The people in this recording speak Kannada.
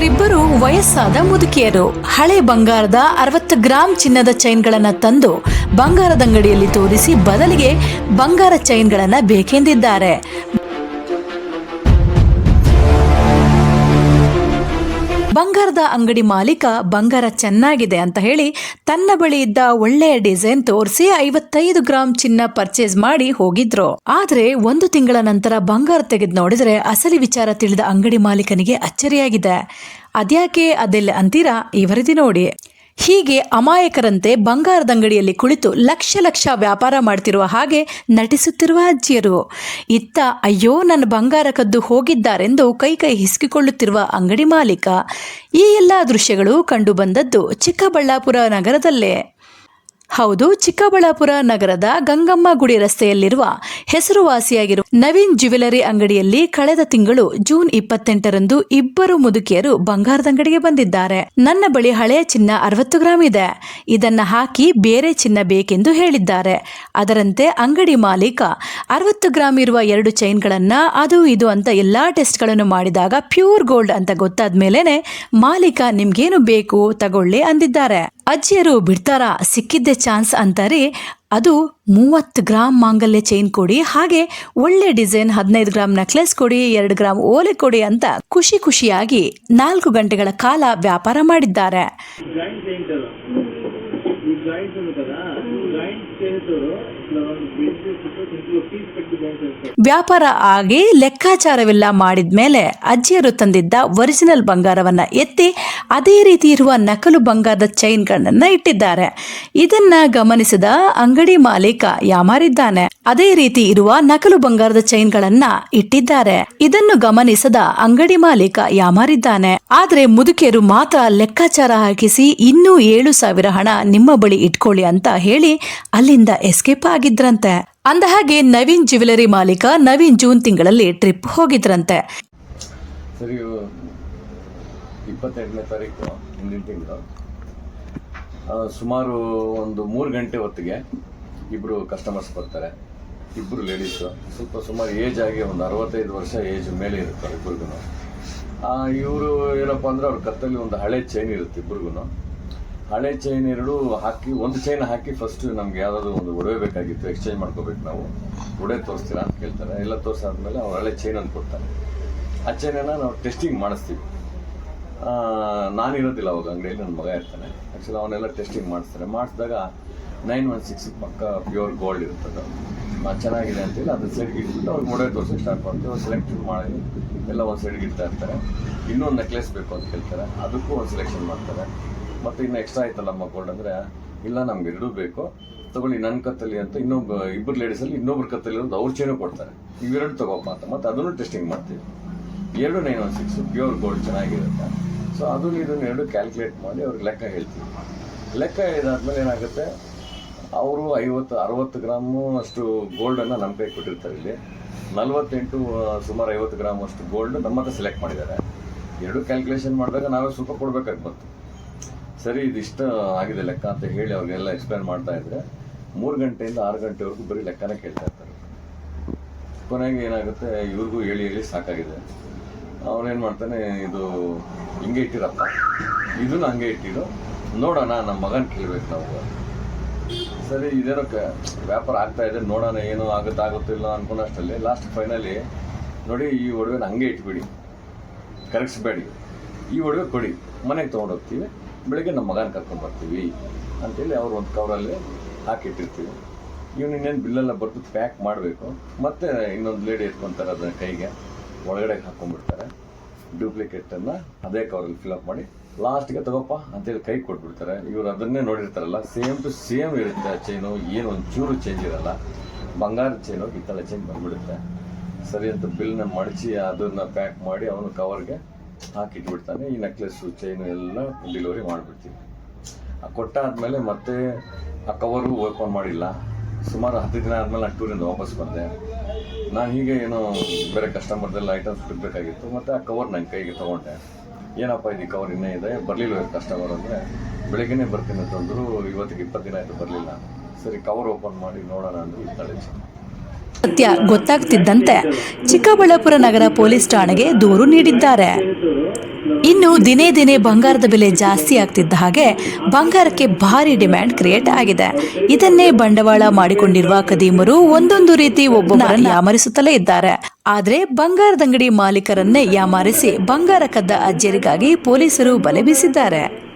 ಅವರಿಬ್ಬರು ವಯಸ್ಸಾದ ಮುದುಕಿಯರು. ಹಳೆ ಬಂಗಾರದ ಅರವತ್ತು ಗ್ರಾಂ ಚಿನ್ನದ ಚೈನ್ಗಳನ್ನ ತಂದು ಬಂಗಾರದಂಗಡಿಯಲ್ಲಿ ತೋರಿಸಿ ಬದಲಿಗೆ ಬಂಗಾರ ಚೈನ್ಗಳನ್ನ ಬೇಕೆಂದಿದ್ದಾರೆ. ಬಂಗಾರದ ಅಂಗಡಿ ಮಾಲೀಕ ಬಂಗಾರ ಚೆನ್ನಾಗಿದೆ ಅಂತ ಹೇಳಿ ತನ್ನ ಬಳಿ ಇದ್ದ ಒಳ್ಳೆಯ ಡಿಸೈನ್ ತೋರಿಸಿ ಐವತ್ತೈದು ಗ್ರಾಮ್ ಚಿನ್ನ ಪರ್ಚೇಸ್ ಮಾಡಿ ಹೋಗಿದ್ರು. ಆದ್ರೆ ಒಂದು ತಿಂಗಳ ನಂತರ ಬಂಗಾರ ತೆಗೆದು ನೋಡಿದ್ರೆ ಅಸಲಿ ವಿಚಾರ ತಿಳಿದ ಅಂಗಡಿ ಮಾಲೀಕನಿಗೆ ಅಚ್ಚರಿಯಾಗಿದೆ. ಅದ್ಯಾಕೆ ಅದೆಲ್ಲ ಅಂತೀರಾ? ಈ ವರದಿ ನೋಡಿ. ಹೀಗೆ ಅಮಾಯಕರಂತೆ ಬಂಗಾರದ ಅಂಗಡಿಯಲ್ಲಿ ಕುಳಿತು ಲಕ್ಷ ಲಕ್ಷ ವ್ಯಾಪಾರ ಮಾಡ್ತಿರುವ ಹಾಗೆ ನಟಿಸುತ್ತಿರುವ ಅಜ್ಜಿಯರು. ಇತ್ತ ಅಯ್ಯೋ ನನ್ನ ಬಂಗಾರ ಕದ್ದು ಹೋಗಿದ್ದಾರೆಂದು ಕೈ ಕೈ ಹಿಸುಕಿಕೊಳ್ಳುತ್ತಿರುವ ಅಂಗಡಿ ಮಾಲೀಕ. ಈ ಎಲ್ಲ ದೃಶ್ಯಗಳು ಕಂಡುಬಂದದ್ದು ಚಿಕ್ಕಬಳ್ಳಾಪುರ ನಗರದಲ್ಲೇ. ಹೌದು, ಚಿಕ್ಕಬಳ್ಳಾಪುರ ನಗರದ ಗಂಗಮ್ಮ ಗುಡಿ ರಸ್ತೆಯಲ್ಲಿರುವ ಹೆಸರುವಾಸಿಯಾಗಿರುವ ನವೀನ್ ಜ್ಯುವೆಲರಿ ಅಂಗಡಿಯಲ್ಲಿ ಕಳೆದ ತಿಂಗಳು ಜೂನ್ ಇಪ್ಪತ್ತೆಂಟರಂದು ಇಬ್ಬರು ಮುದುಕಿಯರು ಬಂಗಾರದ ಅಂಗಡಿಗೆ ಬಂದಿದ್ದಾರೆ. ನನ್ನ ಬಳಿ ಹಳೆಯ ಚಿನ್ನ ಅರವತ್ತು ಗ್ರಾಂ ಇದೆ. ಇದನ್ನ ಹಾಕಿ ಬೇರೆ ಚಿನ್ನ ಬೇಕೆಂದು ಹೇಳಿದ್ದಾರೆ. ಅದರಂತೆ ಅಂಗಡಿ ಮಾಲೀಕ ಅರವತ್ತು ಗ್ರಾಂ ಇರುವ ಎರಡು ಚೈನ್ಗಳನ್ನ ಅದು ಇದು ಅಂತ ಎಲ್ಲಾ ಟೆಸ್ಟ್ಗಳನ್ನು ಮಾಡಿದಾಗ ಪ್ಯೂರ್ ಗೋಲ್ಡ್ ಅಂತ ಗೊತ್ತಾದ ಮೇಲೇನೆ ಮಾಲೀಕ ನಿಮ್ಗೇನು ಬೇಕು ತಗೊಳ್ಳಿ ಅಂದಿದ್ದಾರೆ. ಅಜ್ಜಿಯರು ಬಿಡ್ತಾರ? ಸಿಕ್ಕಿದ್ದೆ ಚಾನ್ಸ್ ಅಂತಾರೆ. ಅದು ಮೂವತ್ತು ಗ್ರಾಮ್ ಮಾಂಗಲ್ಯ ಚೈನ್ ಕೊಡಿ. ಹಾಗೆ ಒಳ್ಳೆ ಡಿಸೈನ್ ಹದಿನೈದು ಗ್ರಾಮ್ ನೆಕ್ಲೆಸ್ ಕೊಡಿ, ಎರಡು ಗ್ರಾಮ್ ಓಲೆ ಕೊಡಿ ಅಂತ ಖುಷಿ ಖುಷಿಯಾಗಿ ನಾಲ್ಕು ಗಂಟೆಗಳ ಕಾಲ ವ್ಯಾಪಾರ ಮಾಡಿದ್ದಾರೆ. ವ್ಯಾಪಾರ ಆಗಿ ಲೆಕ್ಕಾಚಾರವೆಲ್ಲ ಮಾಡಿದ್ಮೇಲೆ ಅಜ್ಜಿಯರು ತಂದಿದ್ದ ಒರಿಜಿನಲ್ ಬಂಗಾರವನ್ನ ಎತ್ತಿ ಅದೇ ರೀತಿ ಇರುವ ನಕಲು ಬಂಗಾರದ ಚೈನ್ಗಳನ್ನ ಇಟ್ಟಿದ್ದಾರೆ. ಇದನ್ನ ಗಮನಿಸಿದ ಅಂಗಡಿ ಮಾಲೀಕ ಯಾಮಾರಿದ್ದಾನೆ. ಅದೇ ರೀತಿ ಇರುವ ನಕಲು ಬಂಗಾರದ ಚೈನ್ಗಳನ್ನ ಇಟ್ಟಿದ್ದಾರೆ. ಇದನ್ನು ಗಮನಿಸದ ಅಂಗಡಿ ಮಾಲೀಕ ಯಾಮಾರಿದ್ದಾನೆ. ಆದ್ರೆ ಮುದುಕಿಯರು ಮಾತ್ರ ಲೆಕ್ಕಾಚಾರ ಹಾಕಿಸಿ ಇನ್ನೂ ಏಳು ಸಾವಿರ ಹಣ ನಿಮ್ಮ ಬಳಿ ಇಟ್ಕೊಳ್ಳಿ ಅಂತ ಹೇಳಿ ಅಲ್ಲಿಂದ ಎಸ್ಕೇಪ್ ಆಗಿದ್ರಂತೆ. ಅಂದಹಾಗೆ ನವೀನ್ ಜ್ಯುವೆಲರಿ ಮಾಲೀಕ ನವೀನ್ ಜೂನ್ ತಿಂಗಳಲ್ಲಿ ಟ್ರಿಪ್ ಹೋಗಿದ್ರಂತೆ. ಸರಿ ಇಪ್ಪತ್ತೆಂಟನೇ ತಾರೀಕು ಹಿಂದಿನ ತಿಂಗಳು. ಸುಮಾರು ಒಂದು ಮೂರು ಗಂಟೆ ಹೊತ್ತಿಗೆ ಇಬ್ಬರು ಕಸ್ಟಮರ್ಸ್ ಬರ್ತಾರೆ. ಇಬ್ಬರು ಲೇಡೀಸು ಸ್ವಲ್ಪ ಸುಮಾರು ಏಜ್ ಆಗಿ ಒಂದು ಅರವತ್ತೈದು ವರ್ಷ ಏಜ್ ಮೇಲೆ ಇರುತ್ತಾರೆ ಇಬ್ಬರಿಗೂ ಇವರು ಏನಪ್ಪ ಅಂದ್ರೆ ಅವ್ರ ಕತ್ತಲ್ಲಿ ಒಂದು ಹಳೆ ಚೈನ್ ಇರುತ್ತೆ ಇಬ್ಬರಿಗೂ ಹಳೆ ಚೈನ್ ಎರಡು ಹಾಕಿ, ಒಂದು ಚೈನ್ ಹಾಕಿ ಫಸ್ಟ್ ನಮ್ಗೆ ಯಾವ್ದಾದ್ರು ಒಂದು ಒಡವೆ ಬೇಕಾಗಿತ್ತು ಎಕ್ಸ್ಚೇಂಜ್ ಮಾಡ್ಕೋಬೇಕು ನಾವು. ಒಡೆ ತೋರಿಸ್ತೀರಾ ಅಂತ ಕೇಳ್ತಾರೆ. ಎಲ್ಲ ತೋರಿಸಾದ್ಮೇಲೆ ಅವ್ರು ಹಳೆ ಚೈನ್ ಅಂತ ಕೊಡ್ತಾರೆ. ಆ ಚೈನನ್ನು ನಾವು ಟೆಸ್ಟಿಂಗ್ ಮಾಡಿಸ್ತೀವಿ. ನಾನಿರೋದಿಲ್ಲ ಅವಾಗ, ಅಂಗಡಿಯಲ್ಲಿ ನನ್ನ ಮಗ ಇರ್ತಾನೆ. ಆ್ಯಕ್ಚುಲಿ ಅವನ್ನೆಲ್ಲ ಟೆಸ್ಟಿಂಗ್ ಮಾಡಿಸ್ತಾರೆ. ಮಾಡಿಸಿದಾಗ ನೈನ್ ಒನ್ ಸಿಕ್ಸ್ ಪಕ್ಕ ಪ್ಯೂರ್ ಗೋಲ್ಡ್ ಇರ್ತದೆ ಅದು. ಚೆನ್ನಾಗಿದೆ ಅಂತೇಳಿ ಅದನ್ನ ಸೈಡ್ಗೆ ಇಟ್ಬಿಟ್ಟು ಅವ್ರಿಗೆ ಮೊಡೆ ತೋರಿಸಿ ಸ್ಟಾರ್ಟ್ ಮಾಡ್ತೀವಿ. ಅವ್ರು ಸೆಲೆಕ್ಟ್ ಮಾಡಿ, ಎಲ್ಲ ಒಂದು ಇಡ್ತಾ ಇರ್ತಾರೆ. ಇನ್ನೊಂದು ನೆಕ್ಲೆಸ್ ಬೇಕು ಅಂತ ಕೇಳ್ತಾರೆ. ಅದಕ್ಕೂ ಒಂದು ಸೆಲೆಕ್ಷನ್ ಮಾಡ್ತಾರೆ. ಮತ್ತು ಇನ್ನು ಎಕ್ಸ್ಟ್ರಾ ಆಯ್ತಲ್ಲಮ್ಮ ಗೋಲ್ಡ್ ಅಂದರೆ? ಇಲ್ಲ, ನಮ್ಗೆ ಎರಡೂ ಬೇಕು. ತಗೊಳ್ಳಿ ನನ್ನ ಕತ್ತಲ್ಲಿ ಅಂತ ಇನ್ನೊಬ್ಬ, ಇಬ್ಬರು ಲೇಡೀಸಲ್ಲಿ ಇನ್ನೊಬ್ರು ಕತ್ತಲ್ಲಿ ಇರೋದು ಅವ್ರ ಚೇನು ಕೊಡ್ತಾರೆ. ಇವೆರಡು ತಗೋಪ್ಪ ಅಂತ. ಮತ್ತೆ ಅದನ್ನು ಟೆಸ್ಟಿಂಗ್ ಮಾಡ್ತೀವಿ. ಎರಡು nine one six pure gold ಚೆನ್ನಾಗಿರುತ್ತೆ. ಸೊ ಅದನ್ನು ಇದನ್ನು ಎರಡು ಕ್ಯಾಲ್ಕುಲೇಟ್ ಮಾಡಿ ಅವ್ರಿಗೆ ಲೆಕ್ಕ ಹೇಳ್ತೀವಿ. ಲೆಕ್ಕ ಇದಾದ್ಮೇಲೆ ಏನಾಗುತ್ತೆ? ಅವರು ಐವತ್ತು, ಅರವತ್ತು ಗ್ರಾಮು ಅಷ್ಟು ಗೋಲ್ಡನ್ನು ನಮ್ಮ ಕೈ ಕೊಟ್ಟಿರ್ತಾರೆ ಇಲ್ಲಿ. ನಲವತ್ತೆಂಟು ಸುಮಾರು ಐವತ್ತು ಗ್ರಾಮ್ ಅಷ್ಟು ಗೋಲ್ಡ್ ನಮ್ಮ ಹತ್ರ ಸೆಲೆಕ್ಟ್ ಮಾಡಿದ್ದಾರೆ. ಎರಡು ಕ್ಯಾಲ್ಕುಲೇಷನ್ ಮಾಡಿದಾಗ ನಾವೇ ಸ್ವಲ್ಪ ಕೊಡಬೇಕಾಗಿ ಬಂತು. ಸರಿ ಇದಿಷ್ಟು ಆಗಿದೆ ಲೆಕ್ಕ ಅಂತ ಹೇಳಿ ಅವ್ರಿಗೆಲ್ಲ ಎಕ್ಸ್ಪ್ಲೇನ್ ಮಾಡ್ತಾ ಇದ್ರೆ, ಮೂರು ಗಂಟೆಯಿಂದ ಆರು ಗಂಟೆವರೆಗೂ ಬರೀ ಲೆಕ್ಕನೇ ಕೇಳ್ತಾ ಇರ್ತಾರೆ. ಕೊನೆಗೆ ಏನಾಗುತ್ತೆ, ಇವ್ರಿಗೂ ಹೇಳಿ ಹೇಳಿ ಸಾಕಾಗಿದೆ. ಅವನೇನು ಮಾಡ್ತಾನೆ, ಇದು ಹಿಂಗೆ ಇಟ್ಟಿರಪ್ಪ. ಇದನ್ನು ಹಂಗೆ ಇಟ್ಟಿರು. ನೋಡೋಣ ನಮ್ಮ ಮಗನ ಕೇಳ್ಬೇಕು ನಾವು ಸರಿ, ಇದೇನೋ ಕ- ವ್ಯಾಪಾರ ಆಗ್ತಾ ಇದೆ, ನೋಡೋಣ ಏನು ಆಗುತ್ತೆ ಆಗುತ್ತಿಲ್ಲ ಅನ್ಕೊಂಡಷ್ಟಲ್ಲಿ ಲಾಸ್ಟ್ ಫೈನಲಿ ನೋಡಿ, ಈ ಒಡವೆನ ಹಂಗೆ ಇಟ್ಬಿಡಿ. ಕರಗಿಸ್ಬೇಡಿ. ಈ ಒಡವೆ ಕೊಡಿ. ಮನೆಗೆ ತೊಗೊಂಡೋಗ್ತೀವಿ ಬೆಳಿಗ್ಗೆ ನಮ್ಮ ಮಗನ ಕರ್ಕೊಂಡ್ಬರ್ತೀವಿ ಅಂತೇಳಿ ಅವ್ರು ಒಂದು ಕವರಲ್ಲಿ ಹಾಕಿಟ್ಟಿರ್ತೀವಿ. ಇವ್ನು ಇನ್ನೇನು ಬಿಲ್ಲೆಲ್ಲ ಬರ್ದು ಪ್ಯಾಕ್ ಮಾಡಬೇಕು. ಮತ್ತೆ ಇನ್ನೊಂದು ಲೇಡಿ ಎತ್ಕೊತಾರೆ ಅದನ್ನ ಕೈಗೆ. ಒಳಗಡೆ ಹಾಕೊಂಡ್ಬಿಡ್ತಾರೆ. ಡೂಪ್ಲಿಕೇಟನ್ನು ಅದೇ ಕವರಲ್ಲಿ ಫಿಲಪ್ ಮಾಡಿ ಲಾಸ್ಟ್ಗೆ ತಗೋಪ್ಪ ಅಂತೇಳಿ ಕೈ ಕೊಟ್ಬಿಡ್ತಾರೆ. ಇವರು ಅದನ್ನೇ ನೋಡಿರ್ತಾರಲ್ಲ ಸೇಮ್ ಟು ಸೇಮ್ ಇರುತ್ತೆ ಆ ಚೈನು ಏನು ಒಂಚೂರು ಚೇಂಜ್ ಇರಲ್ಲ. ಬಂಗಾರ ಚೈನು ಕಿತ್ತಳೆ ಚೇಂಜ್ ಬಂದ್ಬಿಡುತ್ತೆ. ಸರಿ ಅಂತ ಬಿಲ್ನ ಮಡಚಿ ಅದನ್ನು ಪ್ಯಾಕ್ ಮಾಡಿ ಅವನು ಕವರ್ಗೆ ಹಾಕಿಟ್ಬಿಡ್ತಾನೆ ಈ ನೆಕ್ಲೆಸ್ಸು ಚೈನು ಎಲ್ಲ ಡೆಲಿವರಿ ಮಾಡಿಬಿಡ್ತೀವಿ ಆ ಕೊಟ್ಟಾದ್ಮೇಲೆ ಮತ್ತೆ ಆ ಕವರು ಓಪನ್ ಮಾಡಿಲ್ಲ. ಸುಮಾರು ಹತ್ತು ದಿನ ಆದಮೇಲೆ ನಾನು ಟೂರಿಂದ ವಾಪಸ್ ಬಂದೆ. ನಾನು ಹೀಗೆ ಏನೋ ಬೇರೆ ಕಸ್ಟಮರ್ದೆಲ್ಲ ಐಟಮ್ಸ್ ಬಿಡಬೇಕಾಗಿತ್ತು, ಮತ್ತು ಆ ಕವರ್ ನನ್ನ ಕೈಗೆ ತೊಗೊಂಡೆ. ಏನಪ್ಪ ಇದು ಕವರ್ ಇನ್ನೇ ಇದೆ? ಬರಲಿಲ್ಲ ಕಸ್ಟಮರ್ ಅಂದರೆ? ಬೆಳಗ್ಗೆನೇ ಬರ್ತೀನಿ ಅಂತಂದ್ರು, ಇವತ್ತಿಗೆ ಇಪ್ಪತ್ತು ದಿನ ಆಯಿತು ಬರಲಿಲ್ಲ. ಸರಿ ಕವರ್ ಓಪನ್ ಮಾಡಿ ನೋಡೋಣ ಅಂದರು ಇತ್ತಾಳೆ ಸತ್ಯ ಗೊತ್ತಾಗ್ತಿದ್ದಂತೆ ಚಿಕ್ಕಬಳ್ಳಾಪುರ ನಗರ ಪೊಲೀಸ್ ಠಾಣೆಗೆ ದೂರು ನೀಡಿದ್ದಾರೆ. ಇನ್ನು ದಿನೇ ದಿನೇ ಬಂಗಾರದ ಬೆಲೆ ಜಾಸ್ತಿ ಆಗ್ತಿದ್ದ ಹಾಗೆ ಬಂಗಾರಕ್ಕೆ ಭಾರಿ ಡಿಮ್ಯಾಂಡ್ ಕ್ರಿಯೇಟ್ ಆಗಿದೆ. ಇದನ್ನೇ ಬಂಡವಾಳ ಮಾಡಿಕೊಂಡಿರುವ ಕದೀಮರು ಒಂದೊಂದು ರೀತಿ ಒಬ್ಬೊಬ್ಬರನ್ನ ಯಾಮರಿಸುತ್ತಲೇ ಇದ್ದಾರೆ. ಆದರೆ ಬಂಗಾರದಂಗಡಿ ಮಾಲೀಕರನ್ನೇ ಯಾಮಾರಿಸಿ ಬಂಗಾರ ಕದ್ದ ಅಜ್ಜರಿಗಾಗಿ ಪೊಲೀಸರು ಬಲೆ ಬೀಸಿದ್ದಾರೆ.